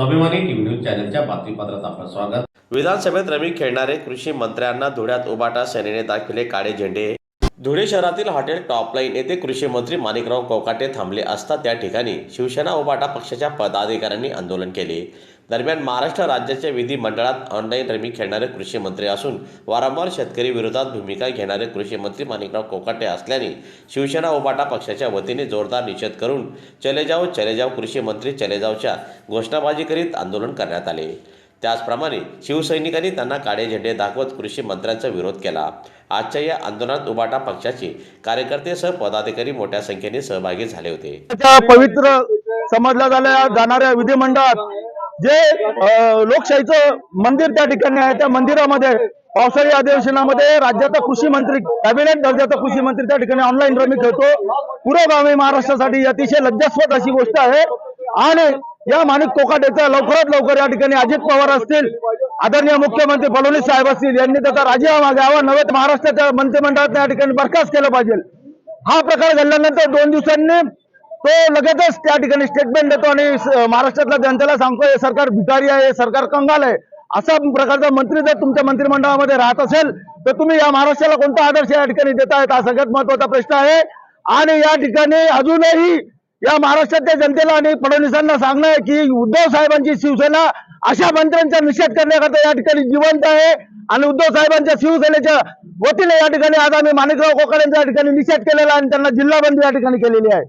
स्वाभिमानी TV news चॅनलच्या बातमीपत्रात आपलं स्वागत. विधानसभेत रमी खेळणारे कृषी मंत्र्यांना धुळ्यात उबाटा सेनेने दाखविले काळे झेंडे. धुळे शहरातील हॉटेल टॉपलाईन येथे कृषी मंत्री माणिकराव कोकाटे थांबले असता त्या ठिकाणी शिवसेना उभाटा पक्षाच्या पदाधिकाऱ्यांनी आंदोलन केले. दरम्यान महाराष्ट्र राज्याच्या विधिमंडळात ऑनलाईन रमी खेळणारे कृषी मंत्री असून वारंवार शेतकरी विरोधात भूमिका घेणारे कृषी मंत्री माणिकराव कोकाटे असल्याने शिवसेना उबाटा पक्षाच्या वतीने जोरदार निषेध करून चले जाओ चले जाओ कृषी मंत्री चले जाओच्या घोषणाबाजी करीत आंदोलन करण्यात आले. त्याचप्रमाणे शिवसैनिकांनी त्यांना काळे झेंडे दाखवत कृषी मंत्र्यांचा विरोध केला. आजच्या या आंदोलनात उबाटा पक्षाचे कार्यकर्तेसह पदाधिकारी मोठ्या संख्येने सहभागी झाले होते. पवित्र समजल्या जाणाऱ्या जाणाऱ्या विधिमंडळात जे लोकशाहीचं मंदिर त्या ठिकाणी आहे त्या मंदिरामध्ये पावसाळी अधिवेशनामध्ये राज्याचा कृषी मंत्री कॅबिनेट दर्जाचा कृषी मंत्री त्या ठिकाणी ऑनलाईन रमी खेळतो. पुरोगामी महाराष्ट्रासाठी अतिशय लज्जास्पद अशी गोष्ट आहे. आणि या माणिक कोकाटेचा लवकरात लवकर या ठिकाणी अजित पवार असतील आदरणीय मुख्यमंत्री फडणवीस साहेब असतील यांनी त्याचा राजीनामा घ्यावा नव्हे तर महाराष्ट्राच्या मंत्रिमंडळात त्या ठिकाणी बरखास्त केलं पाहिजे. हा प्रकार घडल्यानंतर दोन दिवसांनी तो लगेचच त्या ठिकाणी स्टेटमेंट देतो आणि महाराष्ट्रातल्या जनतेला सांगतो हे सरकार भिकारी आहे हे सरकार कंगाल आहे. असा प्रकारचा मंत्री जर तुमच्या मंत्रिमंडळामध्ये राहत असेल तर तुम्ही या महाराष्ट्राला कोणता आदर्श या ठिकाणी देतायत हा सगळ्यात महत्त्वाचा प्रश्न आहे. आणि या ठिकाणी अजूनही या महाराष्ट्रातल्या जनतेला आणि फडणवीसांना सांगणं आहे की उद्धव साहेबांची शिवसेना अशा मंत्र्यांचा निषेध करण्याकरता या ठिकाणी जिवंत आहे. आणि उद्धव साहेबांच्या शिवसेनेच्या वतीने या ठिकाणी आज आम्ही माणिकराव कोकाड यांच्या ठिकाणी निषेध केलेला आणि त्यांना जिल्हाबंदी या ठिकाणी केलेली आहे.